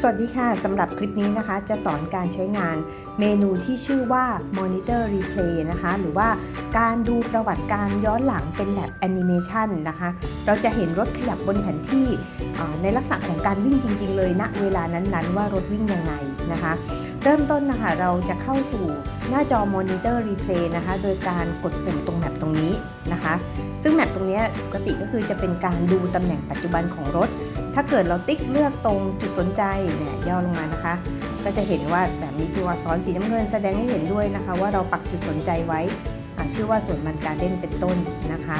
สวัสดีค่ะสำหรับคลิปนี้นะคะ จะสอนการใช้งานเมนูที่ชื่อว่า Monitor Replay นะคะ หรือว่าการดูประวัติการย้อนหลังเป็นแบบแอนิเมชันนะคะ เราจะเห็นรถขยับบนแผนที่ในลักษณะของการวิ่งจริง ๆ เลยณเวลานั้นๆ ว่ารถวิ่งยังไงนะคะ เริ่มต้นนะคะ เราจะเข้าสู่หน้าจอ Monitor Replay นะคะ โดยการกดปุ่มตรงแมปตรงนี้นะคะ ซึ่งแมปตรงนี้ปกติก็คือจะเป็นการดูตำแหน่งปัจจุบันของรถ ถ้าเกิดเราติ๊กเลือกตรงจุดสนใจเนี่ยย่อลงมานะคะ ก็จะเห็นว่าแบบมีตัวอักษรสีน้ำเงินแสดงให้เห็นด้วยนะคะ ว่าเราปักจุดสนใจไว้ชื่อว่าส่วนมันการเด่นเป็นต้นนะคะ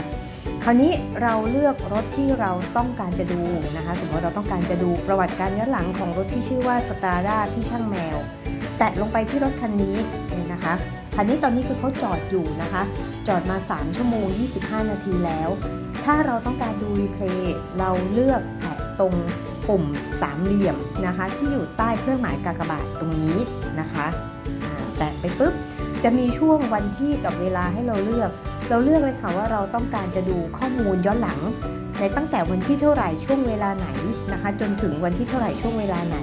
คราวนี้เราเลือกรถที่เราต้องการจะดูนะคะ สมมติเราต้องการจะดูประวัติการย้อนหลังของรถที่ชื่อว่าสตาร์ด้าพี่ช่างแมว แตะลงไปที่รถคันนี้เนี่ยนะคะคันนี้ตอนนี้คือเขาจอดอยู่นะคะ จอดมา 3 ชั่วโมง 25 นาทีแล้ว ถ้าเราต้องการดูรีเพลย์เราเลือกแตะ ตรงปุ่มสามเหลี่ยมนะคะ ที่อยู่ใต้เครื่องหมายกากบาทตรงนี้นะคะแตะไปปุ๊บจะมีช่วงวันที่กับเวลาให้เราเลือก เราเลือกเลยค่ะว่าเราต้องการจะดูข้อมูลย้อนหลัง ในตั้งแต่วันที่เท่าไหร่ช่วงเวลาไหนนะคะ จนถึงวันที่เท่าไหร่ช่วงเวลาไหน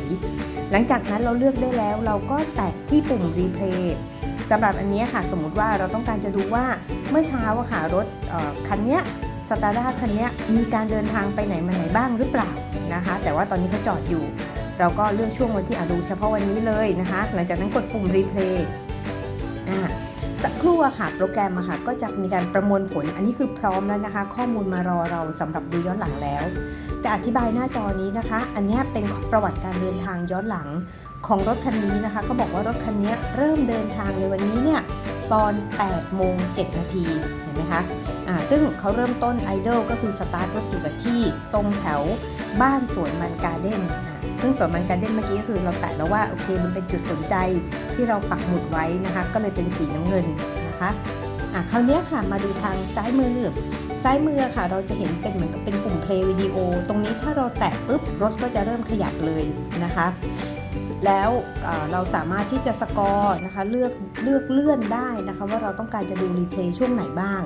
หลังจากนั้นเราเลือกได้แล้ว เราก็แตะที่ปุ่มรีเพลย์สำหรับอันนี้ค่ะ สมมุติว่าเราต้องการจะดูว่าเมื่อเช้าค่ะรถคันนี้สตาร์ด้าคันนี้มีการเดินทางไปไหนมาไหนบ้างหรือเปล่า นะคะ แต่ว่าตอนนี้เขาจอดอยู่ เราก็เลือกช่วงวันที่อะดูเฉพาะวันนี้เลยนะคะ หลังจากนั้นกดปุ่มรีเพลย์สักครู่ค่ะ โปรแกรมค่ะ ก็จะมีการประมวลผล อันนี้คือพร้อมแล้วนะคะ ข้อมูลมารอเราสำหรับดูย้อนหลังแล้ว แต่อธิบายหน้าจอนี้นะคะ อันนี้เป็นประวัติการเดินทางย้อนหลังของรถคันนี้นะคะ ก็บอกว่ารถคันนี้เริ่มเดินทางในวันนี้เนี่ยตอน8โมง7นาทีเห็นไหมคะอ่าซึ่งเขาเริ่มต้นไอดอลก็คือสตาร์ทรถอยู่กับที่ตรงแถว บ้านสวนมันการ์เด้นอ่าซึ่งสวนมันการ์เด้นเมื่อกี้ก็คือเราแตะแล้วว่าโอเคมันเป็นจุดสนใจที่เราปักหมุดไว้นะคะ ก็เลยเป็นสีน้ำเงินนะคะอะคราวนี้ค่ะมาดูทางซ้ายมือซ้ายมือค่ะ เราจะเห็นเป็นเหมือนกับเป็นปุ่ม play วิดีโอตรงนี้ถ้าเราแตะปุ๊บรถก็จะเริ่มขยับเลยนะคะแล้วเอ่อเราสามารถที่จะสกอร์นะคะเลือกเลือกเลื่อนได้นะคะ ว่าเราต้องการจะดูรีเพลย์ช่วงไหนบ้าง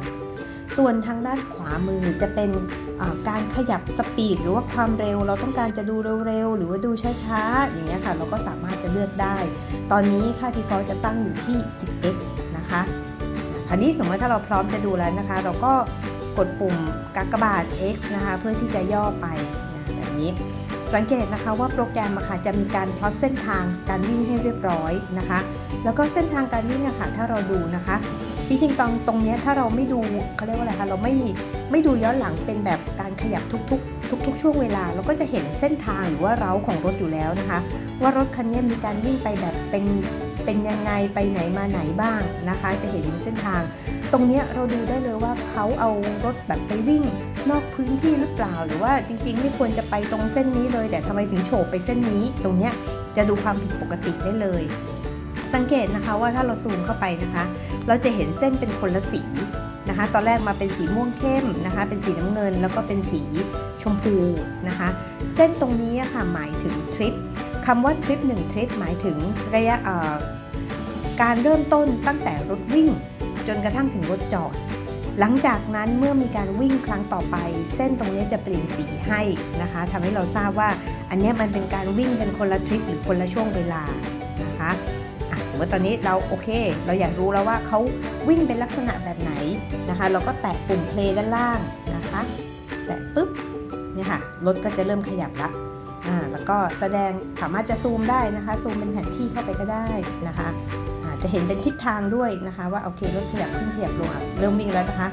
ส่วนทางด้านขวามือจะเป็นการขยับสปีดหรือว่าความเร็ว เราต้องการจะดูเร็วๆ หรือว่าดูช้าๆ อย่างเงี้ยค่ะ เราก็สามารถจะเลือกได้ ตอนนี้ค่า default จะตั้งอยู่ที่ 10x นะคะคราวนี้สมมติถ้าเราพร้อมจะดูแล้วนะคะ เราก็กดปุ่มกากบาท x นะคะ เพื่อที่จะย่อไปนะแบบนี้สังเกตนะคะว่าโปรแกรมอะค่ะจะมีการพลอตเส้นทางการวิ่งให้เรียบร้อยนะคะ แล้วก็เส้นทางการวิ่งอะค่ะถ้าเราดูนะคะ จริงๆตรงตรงนี้ถ้าเราไม่ดูเขาเรียกว่าอะไรคะเราไม่ไม่ดูย้อนหลังเป็นแบบการขยับทุกๆ ทุก ๆ ช่วงเวลา เราก็จะเห็นเส้นทางหรือว่าเร้าของรถอยู่แล้วนะคะ ว่ารถคันนี้มีการวิ่งไปแบบเป็นเป็นยังไงไปไหนมาไหนบ้างนะคะ จะเห็นเส้นทาง ตรงนี้เราดูได้เลยว่าเขาเอารถแบบไปวิ่งนอกพื้นที่หรือเปล่า หรือว่าจริงๆ ไม่ควรจะไปตรงเส้นนี้เลย แต่ทำไมถึงโฉบไปเส้นนี้ ตรงนี้จะดูความผิดปกติได้เลย สังเกตนะคะว่าถ้าเราซูมเข้าไปนะคะ เราจะเห็นเส้นเป็นคนละสีนะคะ ตอนแรกมาเป็นสีม่วงเข้มนะคะ เป็นสีน้ำเงิน แล้วก็เป็นสีชมพูนะคะ เส้นตรงนี้ค่ะหมายถึงทริปคำว่าทริป1ทริปหมายถึงระยะการเริ่มต้นตั้งแต่รถวิ่ง จนกระทั่งถึงรถจอด หลังจากนั้นเมื่อมีการวิ่งครั้งต่อไป เส้นตรงนี้จะเปลี่ยนสีให้นะคะทำให้เราทราบว่าอันนี้มันเป็นการวิ่งกันคนละทริปหรือคนละช่วงเวลานะคะ เมื่อตอนนี้เราโอเค เราอยากรู้แล้วว่าเขาวิ่งเป็นลักษณะแบบไหนนะคะ เราก็แตะปุ่ม play ด้านล่างนะคะ แตะปุ๊บเนี่ยค่ะรถก็จะเริ่มขยับละอ่าแล้วก็แสดงสามารถจะซูมได้นะคะ ซูมเป็นแผนที่เข้าไปก็ได้นะคะอ่าจะเห็นเป็นทิศทางด้วยนะคะ ว่าโอเครถขยับขึ้นขยับลงเริ่มวิ่งแล้วนะคะ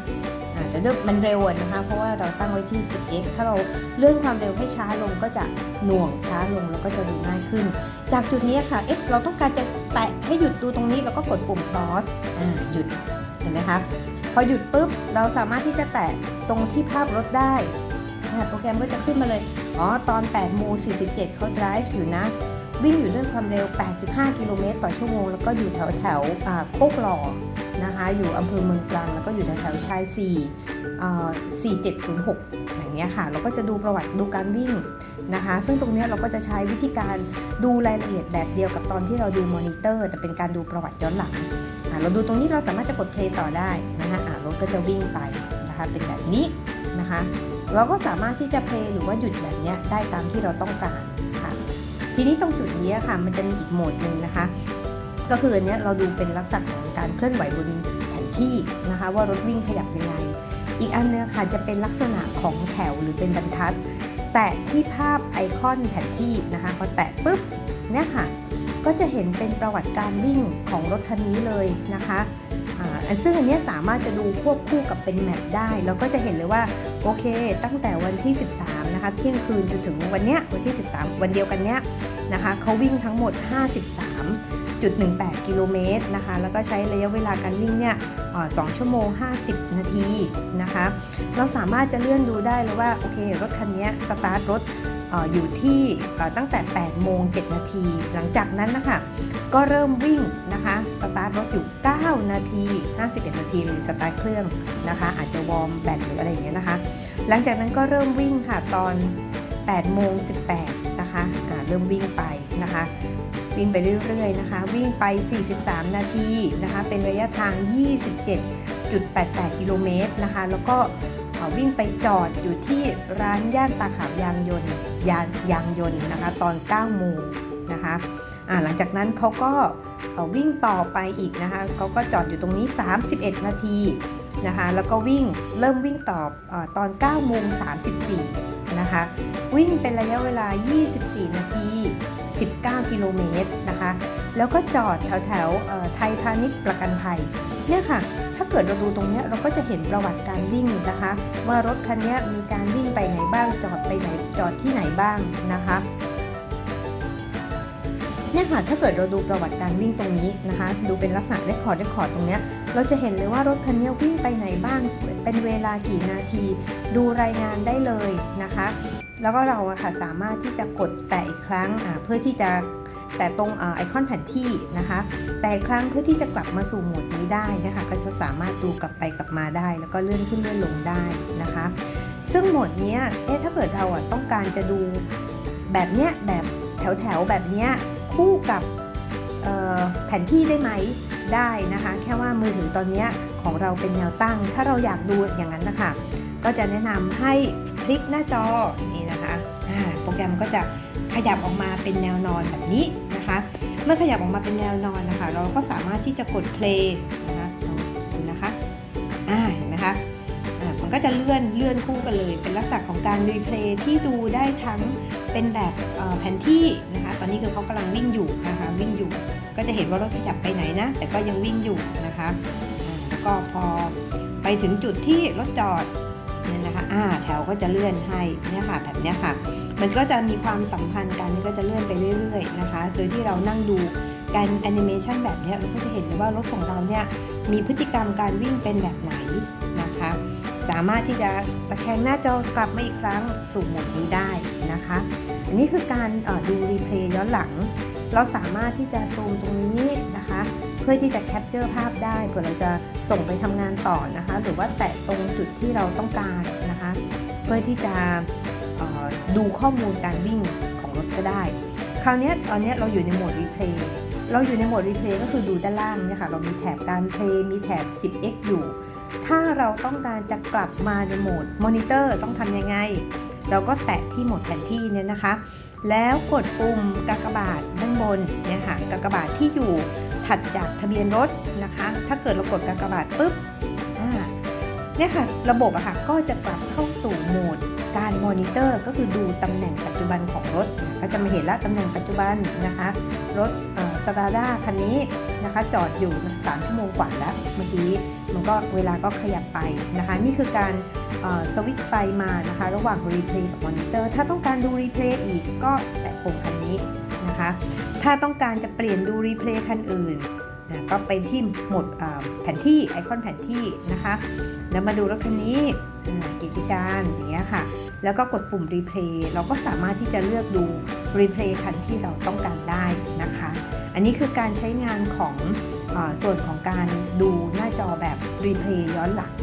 แต่เริ่มมันเร็วนะคะ เพราะว่าเราตั้งไว้ที่ 10x ถ้าเราเลื่อนความเร็วให้ช้าลงก็จะหน่วงช้าลงแล้วก็จะดูง่ายขึ้น จากจุดนี้ค่ะ เอ๊ะ เราต้องการจะแตะให้หยุดดูตรงนี้เราก็กดปุ่ม pause อ่า หยุด เห็นไหมคะ พอหยุดปุ๊บ เราสามารถที่จะแตะตรงที่ภาพรถได้โปรแกรมก็จะขึ้นมาเลย อ๋อ ตอน8โมง47เขา drive อยู่นะ วิ่งอยู่ด้วยความเร็ว 85 กิโลเมตรต่อชั่วโมง แล้วก็อยู่แถวแถวโคกหล่อ นะคะอยู่อำเภอเมืองตรังแล้วก็อยู่แถวแถวชาย4อ่า4706อย่างเงี้ยค่ะเราก็จะดูประวัติดูการวิ่งนะคะ ซึ่งตรงเนี้ยเราก็จะใช้วิธีการดูรายละเอียดแบบเดียวกับตอนที่เราดูมอนิเตอร์ แต่เป็นการดูประวัติย้อนหลังเราดูตรงนี้เราสามารถจะกด play ต่อได้นะคะอ่ารถก็จะวิ่งไปนะคะเป็นแบบนี้นะคะเราก็สามารถที่จะเพลย์หรือว่าหยุดแบบเนี้ยได้ตามที่เราต้องการค่ะทีนี้ตรงจุดนี้ค่ะมันจะมีอีกโหมดหนึ่งนะคะ ก็คืออันเนี้ยเราดูเป็นลักษณะของการเคลื่อนไหวบนแผนที่นะคะว่ารถวิ่งขยับยังไง อีกอันนึงค่ะจะเป็นลักษณะของแถวหรือเป็นบรรทัด แตะที่ภาพไอคอนแผนที่นะคะพอแตะปุ๊บเนี่ยค่ะก็จะเห็นเป็นประวัติการวิ่งของรถคันนี้เลยนะคะอันซึ่งอันเนี้ยสามารถจะดูควบคู่กับเป็นแมปได้แล้วก็จะเห็นเลยว่าโอเค ตั้งแต่วันที่ 13 นะคะเที่ยงคืนจนถึงวันเนี้ยวันที่ 13 วันเดียวกันเนี้ยนะคะเขาวิ่งทั้งหมด 53.18 กิโลเมตรนะคะ แล้วก็ใช้ระยะเวลาการวิ่งเนี่ยเอ่อ2ชั่วโมง 50 นาทีนะคะ เราสามารถจะเลื่อนดูได้เลยว่า โอเค รถคันนี้สตาร์ทรถอยู่ที่ตั้งแต่ 8 โมง 7 นาที หลังจากนั้นนะคะ ก็เริ่มวิ่งนะคะ สตาร์ทรถอยู่ 9 นาที 51 นาทีหรือสตาร์ทเครื่องนะคะ อาจจะวอร์มแบตหรืออะไรอย่างเงี้ยนะคะ หลังจากนั้นก็เริ่มวิ่งค่ะตอน 8 โมง 18 นะคะอ่าเริ่มวิ่งไปนะคะ วิ่งไปเรื่อยๆนะคะ วิ่งไป 43 นาทีนะคะ เป็นระยะทาง 27.88 กิโลเมตรนะคะ แล้วก็วิ่งไปจอดอยู่ที่ร้านย่านตาขาว ยางยนต์ยานยางยนต์นะคะ ตอน 9 โมงนะคะหลังจากนั้นเขาก็วิ่งต่อไปอีกนะคะเขาก็จอดอยู่ตรงนี้ 31 นาทีนะคะ แล้วก็วิ่งเริ่มวิ่งต่ออตอน9โมง34นะคะ วิ่งเป็นระยะเวลา 24 นาที 19 กิโลเมตรนะคะ แล้วก็จอดแถวแถวไทยพาณิชย์ประกันภัยเนี่ยค่ะ ถ้าเกิดเราดูตรงนี้เราก็จะเห็นประวัติการวิ่งนะคะ ว่ารถคันนี้มีการวิ่งไปไหนบ้างจอดไปไหนจอดที่ไหนบ้างนะคะเนี่ยค่ะถ้าเกิดเราดูประวัติการวิ่งตรงนี้นะคะ ดูเป็นลักษณะเรคคอร์ดเรคคอร์ดตรงเนี้ย เราจะเห็นเลยว่ารถคันนี้วิ่งไปไหนบ้าง เป็นเวลากี่นาที ดูรายงานได้เลยนะคะ แล้วก็เราค่ะสามารถที่จะกดแตะอีกครั้งเพื่อที่จะแตะตรงไอคอนแผนที่นะคะ แต่อีกครั้งเพื่อที่จะกลับมาสู่โหมดนี้ได้นะคะ ก็จะสามารถดูกลับไปกลับมาได้ แล้วก็เลื่อนขึ้นเลื่อนลงได้นะคะ ซึ่งโหมดนี้เอ๊ะถ้าเกิดเราอะต้องการจะดูแบบเนี้ยแบบแถวแถวแบบเนี้ยคู่กับแผนที่ได้ไหม ได้นะคะ แค่ว่ามือถือตอนนี้ของเราเป็นแนวตั้ง ถ้าเราอยากดูอย่างนั้นนะคะ ก็จะแนะนำให้พลิกหน้าจอนี่นะคะโปรแกรมก็จะขยับออกมาเป็นแนวนอนแบบนี้นะคะ เมื่อขยับออกมาเป็นแนวนอนนะคะ เราก็สามารถที่จะกด play นะคะดูนะคะอ่าเห็นไหมคะมันก็จะเลื่อนเลื่อนคู่กันเลย เป็นลักษณะของการรีเพลย์ที่ดูได้ทั้งเป็นแบบเอ่อแผนที่นะคะ ตอนนี้คือเขากำลังวิ่งอยู่นะคะวิ่งอยู่ ก็จะเห็นว่ารถขยับไปไหนนะ แต่ก็ยังวิ่งอยู่นะคะแล้วก็พอไปถึงจุดที่รถจอดเนี่ยนะคะอ่าแถวก็จะเลื่อนให้เนี่ยค่ะแบบเนี้ยค่ะ มันก็จะมีความสัมพันธ์กันก็จะเลื่อนไปเรื่อยๆนะคะ โดยที่เรานั่งดูการแอนิเมชันแบบเนี้ยเราก็จะเห็นเลยว่ารถของเราเนี่ยมีพฤติกรรมการวิ่งเป็นแบบไหนนะคะ สามารถที่จะตะแคงหน้าจอกลับมาอีกครั้งสู่โหมดนี้ได้นะคะ อันนี้คือการดูรีเพลย์ย้อนหลัง เราสามารถที่จะซูมตรงนี้นะคะ เพื่อที่จะแคปเจอร์ภาพได้เผื่อเราจะส่งไปทำงานต่อนะคะ หรือว่าแตะตรงจุดที่เราต้องการนะคะ เพื่อที่จะดูข้อมูลการวิ่งของรถก็ได้ คราวนี้ตอนนี้เราอยู่ในโหมดรีเพลย์เราอยู่ในโหมดรีเพลย์ก็คือดูด้านล่างเนี่ยค่ะ เรามีแถบการเพลย์มีแถบ 10x อยู่ ถ้าเราต้องการจะกลับมาในโหมดมอนิเตอร์ต้องทำยังไง เราก็แตะที่โหมดแผนที่เนี่ยนะคะ แล้วกดปุ่มกากบาทด้านบนเนี่ยค่ะกากบาทที่อยู่ถัดจากทะเบียนรถนะคะ ถ้าเกิดเรากดกากบาทปุ๊บอ่าเนี่ยค่ะระบบอะค่ะก็จะกลับเข้าสู่โหมดการมอนิเตอร์ก็คือดูตำแหน่งปัจจุบันของรถก็จะมาเห็นละตำแหน่งปัจจุบันนะคะรถสตาร์ด้าคันนี้นะคะจอดอยู่ 3 ชั่วโมงกว่าแล้วเมื่อกี้มันก็เวลาก็ขยับไปนะคะ นี่คือการ สวิตช์ไปมานะคะระหว่างรีเพลย์กับมอนิเตอร์ถ้าต้องการดูรีเพลย์อีกก็แตะปุ่มคันนี้นะคะ ถ้าต้องการจะเปลี่ยนดูรีเพลย์คันอื่นนะก็ไปที่หมดแผนที่ไอคอนแผนที่นะคะ แล้วมาดูรถคันนี้กิจการอย่างเงี้ยค่ะ แล้วก็กดปุ่มรีเพลย์เราก็สามารถที่จะเลือกดูรีเพลย์คันที่เราต้องการได้นะคะ อันนี้คือการใช้งานของอส่วนของการดูหน้าจอแบบรีเพลย์ย้อนหลัง